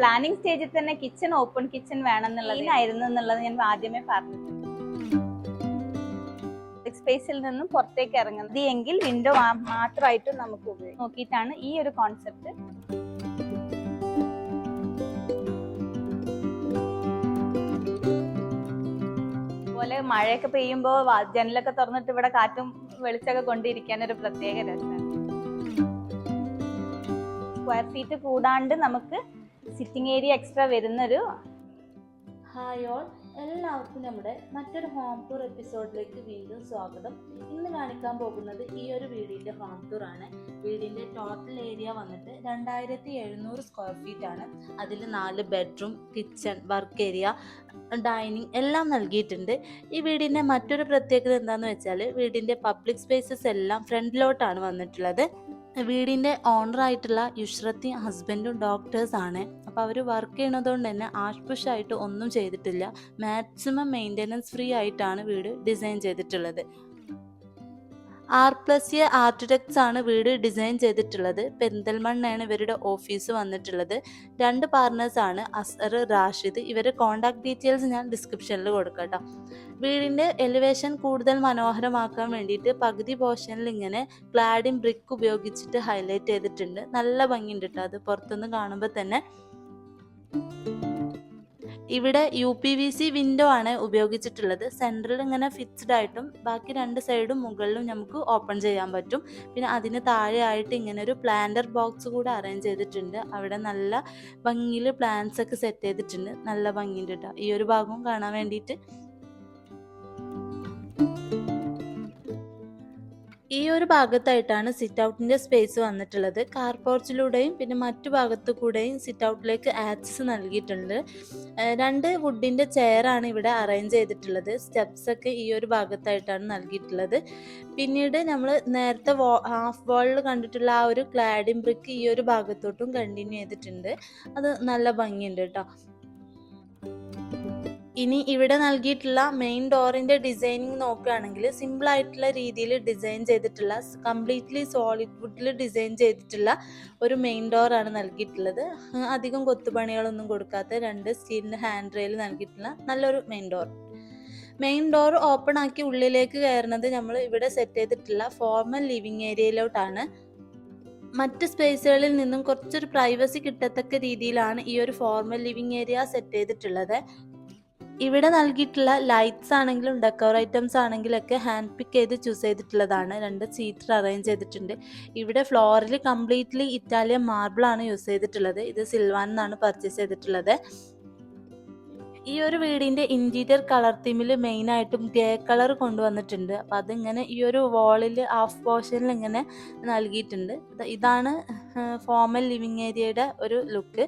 Planning സ്റ്റേജിൽ തന്നെ kitchen open kitchen വേണം എന്നുള്ളത് ആയിരുന്നു എന്നുള്ളത് ഞാൻ ആദ്യമേ പറഞ്ഞിട്ടുണ്ട്. സ്പേസിൽ നിന്നും പുറത്തേക്ക് ഇറങ്ങുന്നത്. എങ്കിൽ വിൻഡോ മാത്രമായിട്ടും നമുക്ക് ഉപയോഗിക്കാം. നോക്കിയിട്ടാണ് ഈ ഒരു കോൺസെപ്റ്റ് അതുപോലെ മഴയൊക്കെ പെയ്യുമ്പോൾ ജനലൊക്കെ തുറന്നിട്ട് ഇവിടെ കാറ്റും വെളിച്ചൊക്കെ കൊണ്ടിരിക്കാൻ ഒരു പ്രത്യേക രസമാണ് സ്ക്വയർ ഫീറ്റ് കൂടാണ്ട് നമുക്ക് സിറ്റിംഗ് ഏരിയ എക്സ്ട്രാ വരുന്നൊരു ഹായ് ഓൾ എല്ലാവർക്കും നമ്മുടെ മറ്റൊരു ഹോം ടൂർ എപ്പിസോഡിലേക്ക് വീണ്ടും സ്വാഗതം. ഇന്ന് കാണിക്കാൻ പോകുന്നത് ഈ ഒരു വീടിന്റെ ഹോം ടൂർ ആണ്. വീടിന്റെ ടോട്ടൽ ഏരിയ വന്നിട്ട് രണ്ടായിരത്തി എഴുന്നൂറ് സ്ക്വയർ ഫീറ്റ് ആണ്. അതിൽ നാല് bedroom kitchen work area dining എല്ലാം നൽകിയിട്ടുണ്ട്. ഈ വീടിന്റെ മറ്റൊരു പ്രത്യേകത എന്താണെന്ന് വെച്ചാൽ വീടിന്റെ പബ്ലിക് സ്പേസസ് എല്ലാം ഫ്രണ്ടിലോട്ടാണ് വന്നിട്ടുള്ളത്. വീടിന്റെ ഓണറായിട്ടുള്ള യുഷ്രത്തി ഹസ്ബൻഡും ഡോക്ടേഴ്സ് ആണ്. അപ്പോൾ അവർ വർക്ക് ചെയ്യണതുകൊണ്ട് തന്നെ ആഷ്പുഷായിട്ട് ഒന്നും ചെയ്തിട്ടില്ല. മാക്സിമം മെയിന്റെനൻസ് ഫ്രീ ആയിട്ടാണ് വീട് ഡിസൈൻ ചെയ്തിട്ടുള്ളത്. ആർ പ്ലസ് എ ആർക്കിടെക്ട്സ് ആണ് വീട് ഡിസൈൻ ചെയ്തിട്ടുള്ളത്. പെരിന്തൽമണ്ണയാണ് ഇവരുടെ ഓഫീസ് വന്നിട്ടുള്ളത്. രണ്ട് പാർട്ട്നേഴ്സ് ആണ് അസർ റാഷിദ്. ഇവരുടെ കോൺടാക്ട് ഡീറ്റെയിൽസ് ഞാൻ ഡിസ്ക്രിപ്ഷനിൽ കൊടുക്കട്ടോ കേട്ടോ വീടിന്റെ എലിവേഷൻ കൂടുതൽ മനോഹരമാക്കാൻ വേണ്ടിയിട്ട് പകുതി പോർഷനിൽ ഇങ്ങനെ ക്ലാഡിൻ ബ്രിക്ക് ഉപയോഗിച്ചിട്ട് ഹൈലൈറ്റ് ചെയ്തിട്ടുണ്ട്. നല്ല ഭംഗിയുണ്ട് കേട്ടോ അത്. പുറത്തുനിന്ന് കാണുമ്പോൾ തന്നെ. ഇവിടെ U P V C window ആണ് ഉപയോഗിച്ചിട്ടുള്ളത്. സെൻട്രൽ ഇങ്ങനെ ഫിക്സ്ഡ് ആയിട്ടും ബാക്കി രണ്ട് സൈഡും മുകളിലും നമുക്ക് ഓപ്പൺ ചെയ്യാൻ പറ്റും. പിന്നെ അതിന് താഴെയായിട്ട് ഇങ്ങനെ ഒരു പ്ലാന്റർ ബോക്സ് കൂടെ അറേഞ്ച് ചെയ്തിട്ടുണ്ട്. അവിടെ നല്ല ഭംഗിയിൽ പ്ലാന്റ്സ് ഒക്കെ സെറ്റ് ചെയ്തിട്ടുണ്ട്. നല്ല ഭംഗിയുണ്ട് കേട്ടോ ഈ ഒരു ഭാഗവും കാണാൻ വേണ്ടിയിട്ട്. ഈ ഒരു ഭാഗത്തായിട്ടാണ് സിറ്റ് ഔട്ടിന്റെ സ്പേസ് വന്നിട്ടുള്ളത്. കാർ പോർച്ചിലൂടെയും പിന്നെ മറ്റു ഭാഗത്തു കൂടെയും സിറ്റ് ഔട്ടിലേക്ക് ആക്സസ് നൽകിയിട്ടുണ്ട് രണ്ട് വുഡിന്റെ ചെയറാണ് ഇവിടെ അറേഞ്ച് ചെയ്തിട്ടുള്ളത്. സ്റ്റെപ്സൊക്കെ ഈ ഒരു ഭാഗത്തായിട്ടാണ് നൽകിയിട്ടുള്ളത്. പിന്നീട് നമ്മൾ നേരത്തെ ഹാഫ് വാളിൽ കണ്ടിട്ടുള്ള ആ ഒരു ക്ലാഡിംഗ് ബ്രിക്ക് ഈ ഒരു ഭാഗത്തോട്ടും കണ്ടിന്യൂ ചെയ്തിട്ടുണ്ട്. അത് നല്ല ഭംഗിയുണ്ട് കേട്ടോ. ഇനി ഇവിടെ നൽകിയിട്ടുള്ള മെയിൻ ഡോറിന്റെ ഡിസൈനിങ് നോക്കുകയാണെങ്കിൽ സിമ്പിൾ ആയിട്ടുള്ള രീതിയിൽ ഡിസൈൻ ചെയ്തിട്ടുള്ള കംപ്ലീറ്റ്ലി സോളിഡ് വുഡിൽ ഡിസൈൻ ചെയ്തിട്ടുള്ള ഒരു മെയിൻ ഡോർ ആണ് നൽകിയിട്ടുള്ളത്. അധികം കൊത്തുപണികളൊന്നും കൊടുക്കാത്ത രണ്ട് സ്റ്റീലിന്റെ ഹാൻഡ് റെയിൽ നൽകിയിട്ടുള്ള നല്ലൊരു main door main door open ആക്കി ഉള്ളിലേക്ക് കയറുന്നത് നമ്മൾ ഇവിടെ സെറ്റ് ചെയ്തിട്ടുള്ള ഫോർമൽ ലിവിങ് ഏരിയയിലോട്ടാണ് മറ്റ് സ്പേസുകളിൽ നിന്നും കുറച്ചൊരു പ്രൈവസി കിട്ടത്തക്ക രീതിയിലാണ് ഈ ഒരു ഫോർമൽ ലിവിങ് ഏരിയ സെറ്റ് ചെയ്തിട്ടുള്ളത്. ഇവിടെ നൽകിയിട്ടുള്ള ലൈറ്റ്സ് ആണെങ്കിലും ഡെക്കോർ ഐറ്റംസ് ആണെങ്കിലൊക്കെ ഹാൻഡ് പിക്ക് ചെയ്ത് ചൂസ് ചെയ്തിട്ടുള്ളതാണ്. രണ്ട് സീറ്റർ അറേഞ്ച് ചെയ്തിട്ടുണ്ട്. ഇവിടെ ഫ്ലോറിൽ കംപ്ലീറ്റ്ലി ഇറ്റാലിയൻ മാർബിളാണ് യൂസ് ചെയ്തിട്ടുള്ളത്. ഇത് സിൽവാൻ എന്നാണ് പർച്ചേസ് ചെയ്തിട്ടുള്ളത്. ഈ ഒരു വീടിന്റെ ഇന്റീരിയർ കളർ തീമിൽ മെയിനായിട്ടും ഗ്രേ കളർ കൊണ്ടുവന്നിട്ടുണ്ട്. അപ്പം അതിങ്ങനെ ഈ ഒരു വാളിൽ ഹാഫ് പോർഷനിൽ ഇങ്ങനെ നൽകിയിട്ടുണ്ട്. ഇതാണ് ഫോമൽ ലിവിങ് ഏരിയയുടെ ഒരു ലുക്ക്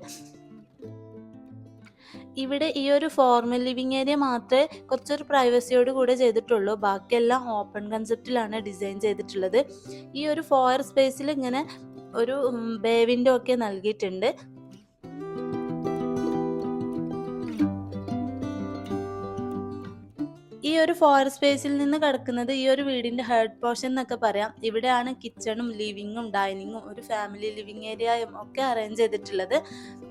ഇവിടെ ഈ ഒരു ഫോർമൽ ലിവിങ് ഏരിയ മാത്രമേ കുറച്ചൊരു പ്രൈവസിയോട് കൂടെ ചെയ്തിട്ടുള്ളൂ. ബാക്കിയെല്ലാം ഓപ്പൺ കൺസെപ്റ്റിലാണ് ഡിസൈൻ ചെയ്തിട്ടുള്ളത്. ഈ ഒരു ഫോയർ സ്പേസിൽ ഇങ്ങനെ ഒരു ബേ വിൻഡോ ഒക്കെ നൽകിയിട്ടുണ്ട്. ഈ ഒരു ഫോറസ്റ്റ് സ്പേസിൽ നിന്ന് കിടക്കുന്നത് ഈ ഒരു വീടിന്റെ ഹെഡ് പോർഷൻ എന്നൊക്കെ പറയാം. ഇവിടെയാണ് കിച്ചണും ലിവിങ്ങും ഡൈനിങ്ങും ഒരു ഫാമിലി ലിവിങ് ഏരിയയും ഒക്കെ അറേഞ്ച് ചെയ്തിട്ടുള്ളത്.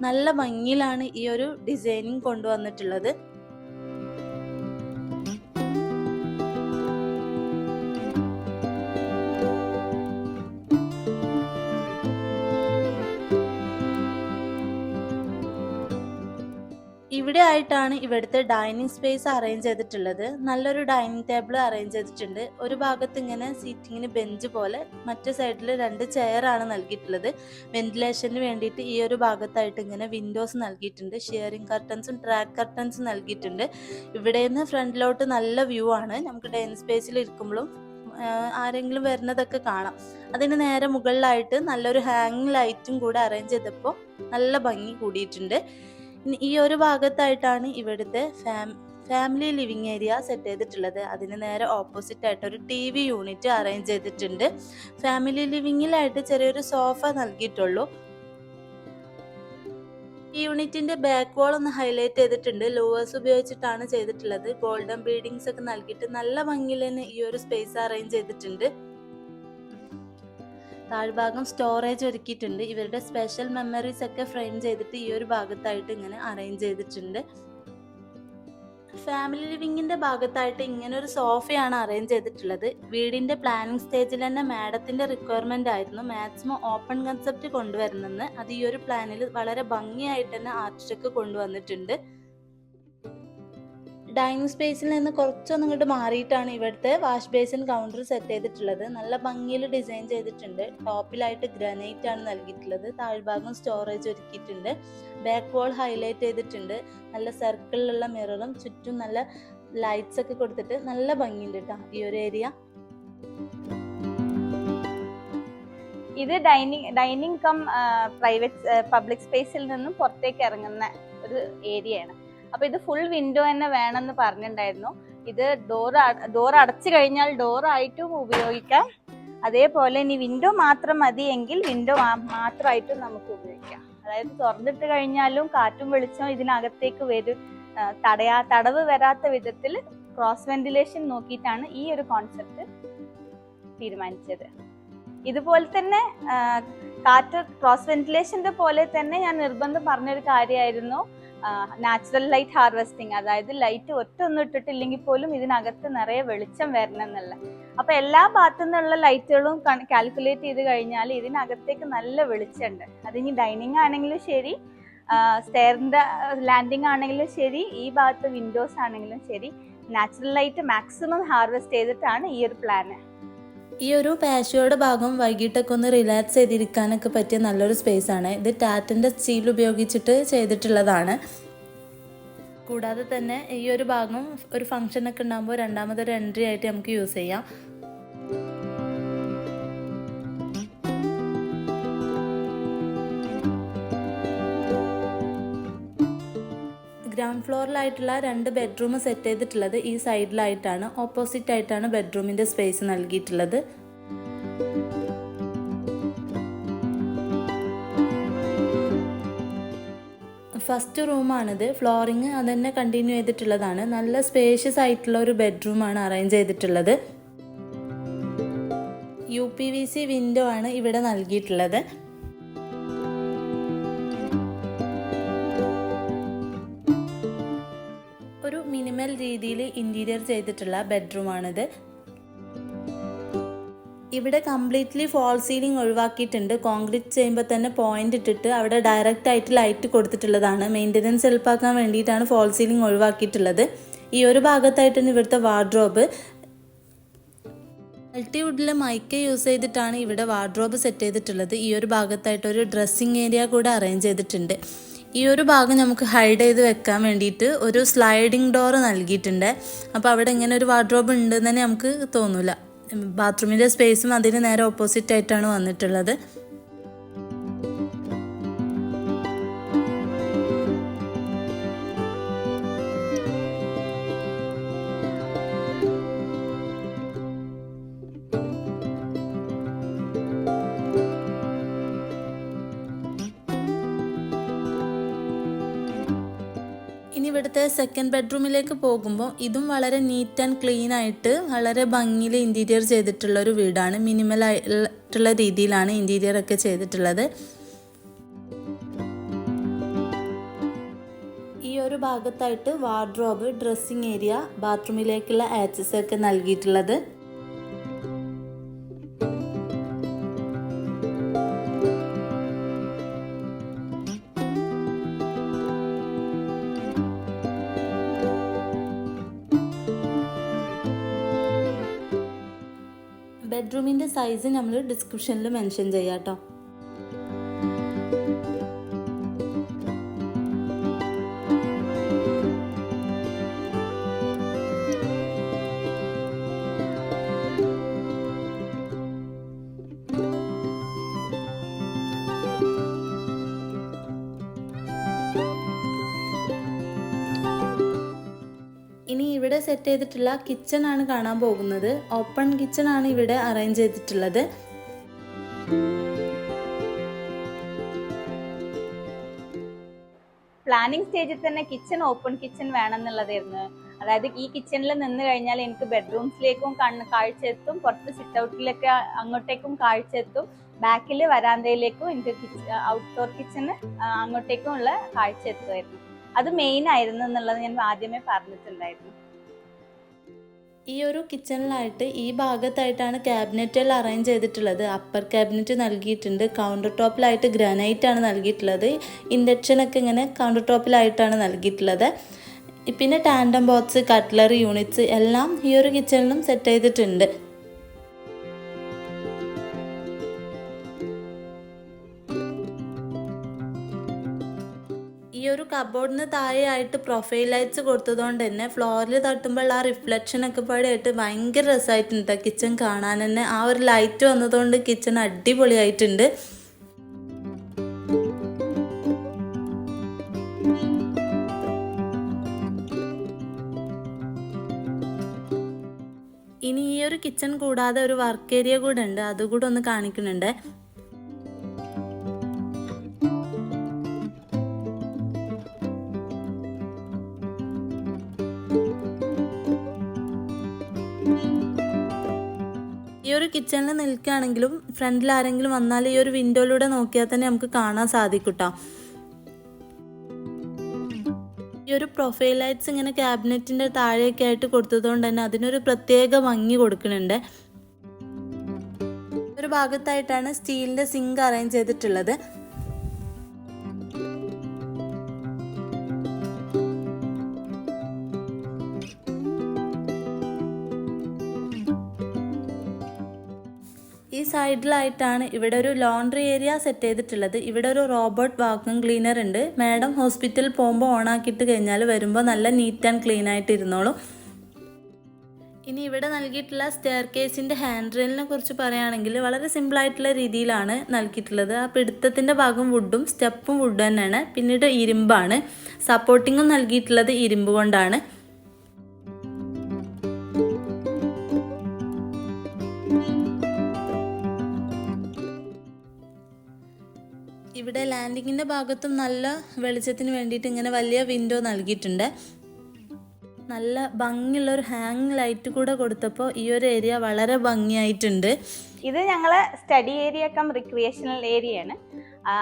നല്ല ഭംഗിയിലാണ് ഈ ഒരു ഡിസൈനിങ് കൊണ്ടുവന്നിട്ടുള്ളത്. ഇവിടെ ആയിട്ടാണ് ഇവിടുത്തെ ഡൈനിങ് സ്പേസ് അറേഞ്ച് ചെയ്തിട്ടുള്ളത്. നല്ലൊരു ഡൈനിങ് ടേബിൾ അറേഞ്ച് ചെയ്തിട്ടുണ്ട്. ഒരു ഭാഗത്ത് ഇങ്ങനെ സീറ്റിങ്ങിന് ബെഞ്ച് പോലെ മറ്റു സൈഡിൽ രണ്ട് ചെയറാണ് നൽകിയിട്ടുള്ളത്. വെന്റിലേഷന് വേണ്ടിയിട്ട് ഈ ഒരു ഭാഗത്തായിട്ട് ഇങ്ങനെ വിൻഡോസ് നൽകിയിട്ടുണ്ട്. ഷെയറിംഗ് കർട്ടൻസും ട്രാക്ക് കർട്ടൻസും നൽകിയിട്ടുണ്ട്. ഇവിടെ നിന്ന് ഫ്രണ്ടിലോട്ട് നല്ല വ്യൂ ആണ്. നമുക്ക് ഡൈനിങ് സ്പേസിൽ ഇരിക്കുമ്പോഴും ആരെങ്കിലും വരുന്നതൊക്കെ കാണാം. അതിന് നേരെ മുകളിലായിട്ട് നല്ലൊരു ഹാങ്ങിങ് ലൈറ്റും കൂടെ അറേഞ്ച് ചെയ്തപ്പോൾ നല്ല ഭംഗി കൂടിയിട്ടുണ്ട്. ഈ ഒരു ഭാഗത്തായിട്ടാണ് ഇവിടുത്തെ fam family living area set ചെയ്തിട്ടുള്ളത്. അതിന് നേരെ ഓപ്പോസിറ്റ് ആയിട്ട് ഒരു ടി വി യൂണിറ്റ് അറേഞ്ച് ചെയ്തിട്ടുണ്ട്. ഫാമിലി ലിവിങ്ങിലായിട്ട് ചെറിയൊരു സോഫ നൽകിയിട്ടുള്ളൂ. ഈ യൂണിറ്റിന്റെ ബാക്ക് വാൾ ഒന്ന് ഹൈലൈറ്റ് ചെയ്തിട്ടുണ്ട്. ലോവേഴ്സ് ഉപയോഗിച്ചിട്ടാണ് ചെയ്തിട്ടുള്ളത്. ഗോൾഡൻ ബീഡിങ്സ് ഒക്കെ നൽകിയിട്ട് നല്ല ഭംഗിയിൽ തന്നെ ഈ ഒരു സ്പേസ് അറേഞ്ച് ചെയ്തിട്ടുണ്ട്. താഴ്ഭാഗം സ്റ്റോറേജ് ഒരുക്കിയിട്ടുണ്ട്. ഇവരുടെ സ്പെഷ്യൽ മെമ്മറീസ് ഒക്കെ ഫ്രെയിം ചെയ്തിട്ട് ഈ ഒരു ഭാഗത്തായിട്ട് ഇങ്ങനെ അറേഞ്ച് ചെയ്തിട്ടുണ്ട്. ഫാമിലി ലിവിങ്ങിന്റെ ഭാഗത്തായിട്ട് ഇങ്ങനെ ഒരു സോഫയാണ് അറേഞ്ച് ചെയ്തിട്ടുള്ളത്. വീടിന്റെ പ്ലാനിങ് സ്റ്റേജിൽ തന്നെ മാഡത്തിന്റെ റിക്വയർമെന്റ് ആയിരുന്നു. മാക്സിമം ഓപ്പൺ കൺസെപ്റ്റ് കൊണ്ടുവരണമെന്ന്. അത് ഈ ഒരു പ്ലാനിൽ വളരെ ഭംഗിയായിട്ട് തന്നെ ആർട്ടിസ്റ്റൊക്കെ കൊണ്ടുവന്നിട്ടുണ്ട്. ഡൈനിങ് സ്പേസിൽ നിന്ന് കുറച്ചൊന്നും ഇങ്ങോട്ട് മാറിയിട്ടാണ് ഇവിടുത്തെ വാഷ് ബേസിൻ കൗണ്ടർ സെറ്റ് ചെയ്തിട്ടുള്ളത്. നല്ല ഭംഗിയിൽ ഡിസൈൻ ചെയ്തിട്ടുണ്ട്. ടോപ്പിലായിട്ട് ഗ്രനൈറ്റ് ആണ് നൽകിയിട്ടുള്ളത്. താഴ്ഭാഗം സ്റ്റോറേജ് ഒരുക്കിയിട്ടുണ്ട്. ബാക്ക് വാൾ ഹൈലൈറ്റ് ചെയ്തിട്ടുണ്ട്. നല്ല സർക്കിളിലുള്ള മിററും ചുറ്റും നല്ല ലൈറ്റ്സ് ഒക്കെ കൊടുത്തിട്ട് നല്ല ഭംഗിയുണ്ട് കേട്ടോ ഈ ഒരു ഏരിയ ഇത് dining dining cum private public സ്പേസിൽ നിന്നും പുറത്തേക്ക് ഇറങ്ങുന്ന ഒരു ഏരിയയാണ് അപ്പൊ ഇത് ഫുൾ വിൻഡോ തന്നെ വേണമെന്ന് പറഞ്ഞിട്ടുണ്ടായിരുന്നു. ഇത് ഡോർ ഡോർ അടച്ചു കഴിഞ്ഞാൽ ഡോർ ആയിട്ടും ഉപയോഗിക്കാം. അതേപോലെ ഇനി വിൻഡോ മാത്രം മതി എങ്കിൽ വിൻഡോ മാത്രമായിട്ടും നമുക്ക് ഉപയോഗിക്കാം. അതായത് തുറന്നിട്ട് കഴിഞ്ഞാലും കാറ്റും വെളിച്ചവും ഇതിനകത്തേക്ക് വരും. തടയാ തടവ് വരാത്ത വിധത്തിൽ ക്രോസ് വെന്റിലേഷൻ നോക്കിയിട്ടാണ് ഈ ഒരു കോൺസെപ്റ്റ് തീരുമാനിച്ചത്. ഇതുപോലെ തന്നെ കാറ്റ് ക്രോസ് വെന്റിലേഷന്റെ പോലെ തന്നെ ഞാൻ നിർബന്ധം പറഞ്ഞൊരു കാര്യമായിരുന്നു. നാച്ചുറൽ ലൈറ്റ് ഹാർവെസ്റ്റിംഗ് അതായത് ലൈറ്റ് ഒറ്റ ഒന്നും ഇട്ടിട്ടില്ലെങ്കിൽ പോലും ഇതിനകത്ത് നിറയെ വെളിച്ചം വരണം എന്നുള്ള. അപ്പൊ എല്ലാ ഭാഗത്തു നിന്നുള്ള ലൈറ്റുകളും കാൽക്കുലേറ്റ് ചെയ്ത് കഴിഞ്ഞാൽ ഇതിനകത്തേക്ക് നല്ല വെളിച്ചമുണ്ട്. അതിനി ഡൈനിങ് ആണെങ്കിലും ശരി സ്റ്റെയറിന്റെ ലാൻഡിങ് ആണെങ്കിലും ശരി ഈ ഭാഗത്ത് വിൻഡോസ് ആണെങ്കിലും ശരി നാച്ചുറൽ ലൈറ്റ് മാക്സിമം ഹാർവെസ്റ്റ് ചെയ്തിട്ടാണ് ഈ ഒരു പ്ലാന് ഈ ഒരു പാഷ്യോയുടെ ഭാഗം വൈകിട്ടൊക്കെ ഒന്ന് റിലാക്സ് ചെയ്തിരിക്കാനൊക്കെ പറ്റിയ നല്ലൊരു സ്പേസ് ആണ്. ഇത് ടാറ്റിന്റെ സ്റ്റീൽ ഉപയോഗിച്ചിട്ട് ചെയ്തിട്ടുള്ളതാണ്. കൂടാതെ തന്നെ ഈ ഒരു ഭാഗം ഒരു ഫംഗ്ഷനൊക്കെ ഉണ്ടാകുമ്പോൾ രണ്ടാമതൊരു എൻട്രി ആയിട്ട് നമുക്ക് യൂസ് ചെയ്യാം. ഗ്രൗണ്ട് ഫ്ലോറിലായിട്ടുള്ള രണ്ട് ബെഡ്റൂം സെറ്റ് ചെയ്തിട്ടുള്ളത് ഈ സൈഡിലായിട്ടാണ് ഓപ്പോസിറ്റ് ആയിട്ടാണ് ബെഡ്റൂമിന്റെ സ്പേസ് നൽകിയിട്ടുള്ളത്. ഫസ്റ്റ് റൂമാണിത് ഫ്ലോറിങ് അത് തന്നെ കണ്ടിന്യൂ ചെയ്തിട്ടുള്ളതാണ്. നല്ല സ്പേഷ്യസ് ആയിട്ടുള്ള ഒരു ബെഡ്റൂമാണ് അറേഞ്ച് ചെയ്തിട്ടുള്ളത്. U P V C window ആണ് ഇവിടെ നൽകിയിട്ടുള്ളത്. ഒരു മിനിമൽ രീതിയിൽ ഇന്റീരിയർ ചെയ്തിട്ടുള്ള ബെഡ്റൂമാണിത് ഇവിടെ കംപ്ലീറ്റ്ലി ഫോൾ സീലിംഗ് ഒഴിവാക്കിയിട്ടുണ്ട്. കോൺക്രീറ്റ് ചെയ്യുമ്പോൾ തന്നെ പോയിന്റ് ഇട്ടിട്ട് അവിടെ ഡയറക്റ്റ് ആയിട്ട് ലൈറ്റ് കൊടുത്തിട്ടുള്ളതാണ്. മെയിന്റനൻസ് എളുപ്പാക്കാൻ വേണ്ടിയിട്ടാണ് ഫോൾ സീലിംഗ് ഒഴിവാക്കിയിട്ടുള്ളത്. ഈ ഒരു ഭാഗത്തായിട്ടാണ് ഇവിടുത്തെ വാർഡ്രോബ് മൾട്ടിവുഡിൽ മൈക്ക യൂസ് ചെയ്തിട്ടാണ് ഇവിടെ വാർഡ്രോബ് സെറ്റ് ചെയ്തിട്ടുള്ളത്. ഈ ഒരു ഭാഗത്തായിട്ട് ഒരു ഡ്രസ്സിങ് ഏരിയ കൂടെ അറേഞ്ച് ചെയ്തിട്ടുണ്ട്. ഈ ഒരു ഭാഗം നമുക്ക് ഹൈഡ് ചെയ്ത് വെക്കാൻ വേണ്ടിയിട്ട് ഒരു സ്ലൈഡിംഗ് ഡോർ നൽകിയിട്ടുണ്ട്. അപ്പോൾ അവിടെ ഇങ്ങനെ ഒരു വാർഡ്രോബ് ഉണ്ട് തന്നെ നമുക്ക് തോന്നില്ല ബാത്റൂമിന്റെ സ്പേസും അതിന് നേരെ ഓപ്പോസിറ്റ് ആയിട്ടാണ് വന്നിട്ടുള്ളത്. ഇനി ഇവിടുത്തെ സെക്കൻഡ് ബെഡ്റൂമിലേക്ക് പോകുമ്പോൾ ഇതും വളരെ നീറ്റ് ആൻഡ് ക്ലീൻ ആയിട്ട് വളരെ ഭംഗിയിൽ ഇന്റീരിയർ ചെയ്തിട്ടുള്ള ഒരു വീടാണ്. മിനിമൽ ആയിട്ടുള്ള രീതിയിലാണ് ഇന്റീരിയർ ഒക്കെ ചെയ്തിട്ടുള്ളത്. ഈ ഒരു ഭാഗത്തായിട്ട് വാർഡ്രോബ് ഡ്രസ്സിംഗ് ഏരിയ ബാത്റൂമിലേക്കുള്ള ആക്സസ് ഒക്കെ നൽകിയിട്ടുള്ളത്. ബെഡ്റൂമിന്റെ സൈസ് നമ്മൾ ഡിസ്ക്രിപ്ഷനിൽ മെൻഷൻ ചെയ്യാം കേട്ടോ ഇവിടെ സെറ്റ് ചെയ്തിട്ടുള്ള കിച്ചൺ ആണ് കാണാൻ പോകുന്നത്. ഓപ്പൺ കിച്ചൺ ആണ് ഇവിടെ അറേഞ്ച് ചെയ്തിട്ടുള്ളത്. പ്ലാനിങ് സ്റ്റേജിൽ തന്നെ കിച്ചൺ ഓപ്പൺ കിച്ചൺ വേണം എന്നുള്ളതായിരുന്നു അതായത് ഈ കിച്ചണിൽ നിന്ന് കഴിഞ്ഞാൽ എനിക്ക് ബെഡ്റൂംസിലേക്കും കണ്ണ് കാഴ്ച എത്തും. പുറത്ത് സിറ്റ് ഔട്ടിലൊക്കെ അങ്ങോട്ടേക്കും കാഴ്ച എത്തും. ബാക്കിൽ വരാന്തയിലേക്കും എനിക്ക് ഔട്ട്ഡോർ കിച്ചണ് അങ്ങോട്ടേക്കും ഉള്ള കാഴ്ച എത്തുമായിരുന്നു. അത് മെയിൻ ആയിരുന്നു എന്നുള്ളത് ഞാൻ ആദ്യമേ പറഞ്ഞിട്ടുണ്ടായിരുന്നു. ഈ ഒരു കിച്ചണിലായിട്ട് ഈ ഭാഗത്തായിട്ടാണ് ക്യാബിനറ്റുകൾ അറേഞ്ച് ചെയ്തിട്ടുള്ളത്. അപ്പർ ക്യാബിനറ്റ് നൽകിയിട്ടുണ്ട്. കൗണ്ടർ ടോപ്പിലായിട്ട് ഗ്രാനൈറ്റ് ആണ് നൽകിയിട്ടുള്ളത്. ഇൻഡക്ഷനൊക്കെ ഇങ്ങനെ കൗണ്ടർ ടോപ്പിലായിട്ടാണ് നൽകിയിട്ടുള്ളത്. പിന്നെ ടാൻഡം ബോക്സ് കട്ട്ലറി യൂണിറ്റ്സ് എല്ലാം ഈ ഒരു കിച്ചണിലും സെറ്റ് ചെയ്തിട്ടുണ്ട്. ഈ ഒരു കബോർഡിന് താഴെയായിട്ട് പ്രൊഫൈൽ ലൈറ്റ്സ് കൊടുത്തതുകൊണ്ട് തന്നെ ഫ്ലോറിൽ തട്ടുമ്പോൾ ആ റിഫ്ലക്ഷൻ ഒക്കെ പാടിയായിട്ട് ഭയങ്കര രസമായിട്ടുണ്ട് കിച്ചൺ കാണാൻ തന്നെ. ആ ഒരു ലൈറ്റ് വന്നതുകൊണ്ട് കിച്ചൺ അടിപൊളിയായിട്ടുണ്ട്. ഇനി ഈ ഒരു കിച്ചൺ കൂടാതെ ഒരു വർക്ക് ഏരിയ കൂടെ ഉണ്ട്. അതുകൂടെ ഒന്ന് കാണിക്കുന്നുണ്ട്. കിച്ചണിൽ നിൽക്കുകയാണെങ്കിലും ഫ്രണ്ടിൽ ആരെങ്കിലും വന്നാൽ ഈ ഒരു വിൻഡോയിലൂടെ നോക്കിയാൽ തന്നെ നമുക്ക് കാണാൻ സാധിക്കും. ഈ ഒരു പ്രൊഫൈൽ ലൈറ്റ്സ് ഇങ്ങനെ ക്യാബിനറ്റിന്റെ താഴെയൊക്കെ ആയിട്ട് കൊടുത്തതുകൊണ്ട് തന്നെ അതിനൊരു പ്രത്യേക ഭംഗി കൊടുക്കുന്നുണ്ട് ഒരു ഭാഗത്തായിട്ടാണ് സ്റ്റീലിന്റെ സിങ്ക് അറേഞ്ച് ചെയ്തിട്ടുള്ളത് സൈഡിലായിട്ടാണ് ഇവിടെ ഒരു ലോണ്ടറി ഏരിയ സെറ്റ് ചെയ്തിട്ടുള്ളത്. ഇവിടെ ഒരു റോബോട്ട് വാക്യൂം ക്ലീനർ ഉണ്ട്. മാഡം ഹോസ്പിറ്റൽ പോകുമ്പോൾ ഓണാക്കിയിട്ട് കഴിഞ്ഞാൽ വരുമ്പോൾ നല്ല നീറ്റ് ആൻഡ് ക്ലീൻ ആയിട്ട് ഇരുന്നോളും. ഇനി ഇവിടെ നൽകിയിട്ടുള്ള സ്റ്റെയർ കേസിന്റെ ഹാൻഡ് റെയിലിനെ കുറിച്ച് പറയുകയാണെങ്കിൽ വളരെ സിമ്പിളായിട്ടുള്ള രീതിയിലാണ് നൽകിയിട്ടുള്ളത്. ആ പിടുത്തത്തിന്റെ ഭാഗം വുഡും സ്റ്റെപ്പും വുഡ് തന്നെയാണ്. പിന്നീട് ഇരുമ്പാണ്. സപ്പോർട്ടിങ്ങും നൽകിയിട്ടുള്ളത് ഇരുമ്പ് കൊണ്ടാണ്. ഇവിടെ ലാൻഡിങ്ങിന്റെ ഭാഗത്തും നല്ല വെളിച്ചത്തിന് വേണ്ടിയിട്ട് ഇങ്ങനെ വലിയ വിൻഡോ നൽകിയിട്ടുണ്ട്. നല്ല ഭംഗിയുള്ള ഒരു ഹാങ് ലൈറ്റ് കൂടെ കൊടുത്തപ്പോൾ ഈ ഒരു ഏരിയ വളരെ ഭംഗിയായിട്ടുണ്ട്. ഇത് ഞങ്ങൾ study area cum recreational area ആണ്.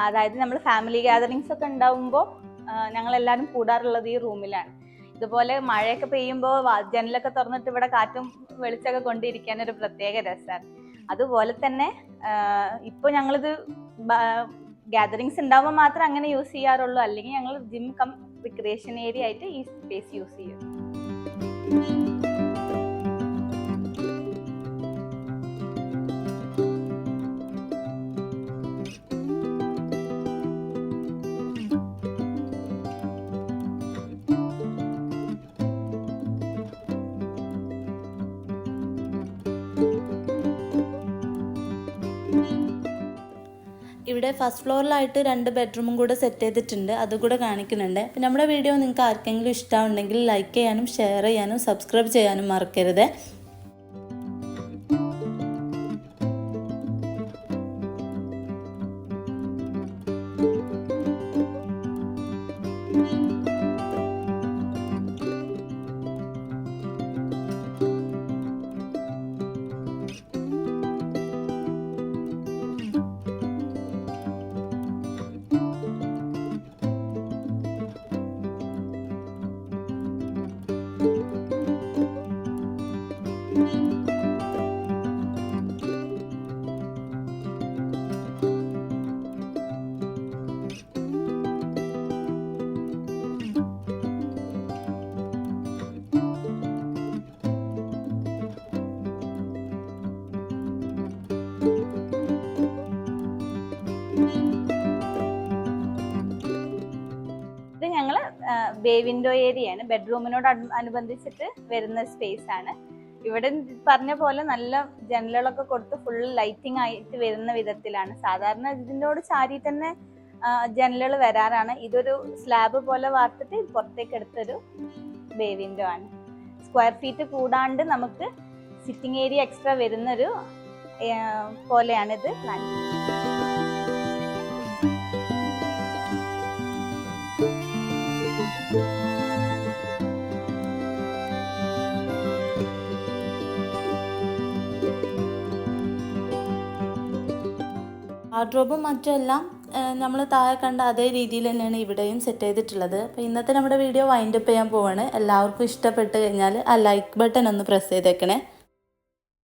അതായത് നമ്മൾ ഫാമിലി ഗാദറിങ്സ് ഒക്കെ ഉണ്ടാവുമ്പോൾ ഞങ്ങളെല്ലാവരും കൂടാറുള്ളത് ഈ റൂമിലാണ് ഇതുപോലെ മഴയൊക്കെ പെയ്യുമ്പോൾ ജനലൊക്കെ തുറന്നിട്ട് ഇവിടെ കാറ്റും വെളിച്ചമൊക്കെ കൊണ്ടിരിക്കാൻ ഒരു പ്രത്യേക രസമാണ് അതുപോലെ തന്നെ ഇപ്പോൾ ഞങ്ങളിത് ഗ്യാതറിങ്സ് ഉണ്ടാവുമ്പോൾ മാത്രം അങ്ങനെ യൂസ് ചെയ്യാറുള്ളൂ. അല്ലെങ്കിൽ ഞങ്ങൾ ജിം കം റിക്രിയേഷൻ ഏരിയ ആയിട്ട് ഈ സ്പേസ് യൂസ് ചെയ്യും. ഫസ്റ്റ് ഫ്ലോറിലായിട്ട് രണ്ട് ബെഡ്റൂമും കൂടെ സെറ്റ് ചെയ്തിട്ടുണ്ട്. അതുകൂടെ കാണിക്കുന്നുണ്ട്. നമ്മുടെ വീഡിയോ നിങ്ങൾക്ക് ആർക്കെങ്കിലും ഇഷ്ടമുണ്ടെങ്കിൽ ലൈക്ക് ചെയ്യാനും ഷെയർ ചെയ്യാനും സബ്സ്ക്രൈബ് ചെയ്യാനും മറക്കരുത്. ഇത് ഞങ്ങൾ ബേ വിൻഡോ ഏരിയയാണ് ബെഡ്റൂമിനോട് അനു- അനുബന്ധിച്ചിട്ട് വരുന്ന സ്പേസ് ആണ്. ഇവിടെ പറഞ്ഞ പോലെ നല്ല ജനലുകളൊക്കെ കൊടുത്ത് ഫുൾ ലൈറ്റിംഗ് ആയിട്ട് വരുന്ന വിധത്തിലാണ്. സാധാരണ ഇതിനോട് ചാരി തന്നെ ജനലുകൾ വരാറാണ്. ഇതൊരു സ്ലാബ് പോലെ വാർത്തിട്ട് പുറത്തേക്ക് എടുത്തൊരു ബേ വിൻഡോ ആണ്. സ്ക്വയർ ഫീറ്റ് കൂടാണ്ട് നമുക്ക് സിറ്റിംഗ് ഏരിയ എക്സ്ട്രാ വരുന്നൊരു പോലെയാണിത്. പ്ലാൻ വാർഡ്രോബും മറ്റെല്ലാം നമ്മൾ താഴെ കണ്ട അതേ രീതിയിൽ തന്നെയാണ് ഇവിടെയും സെറ്റ് ചെയ്തിട്ടുള്ളത്. അപ്പോൾ ഇന്നത്തെ നമ്മുടെ വീഡിയോ വൈൻഡപ്പ് ചെയ്യാൻ പോവാണ്. എല്ലാവർക്കും ഇഷ്ടപ്പെട്ട് കഴിഞ്ഞാൽ ആ ലൈക്ക് ബട്ടൺ ഒന്ന് പ്രസ് ചെയ്തേക്കണേ.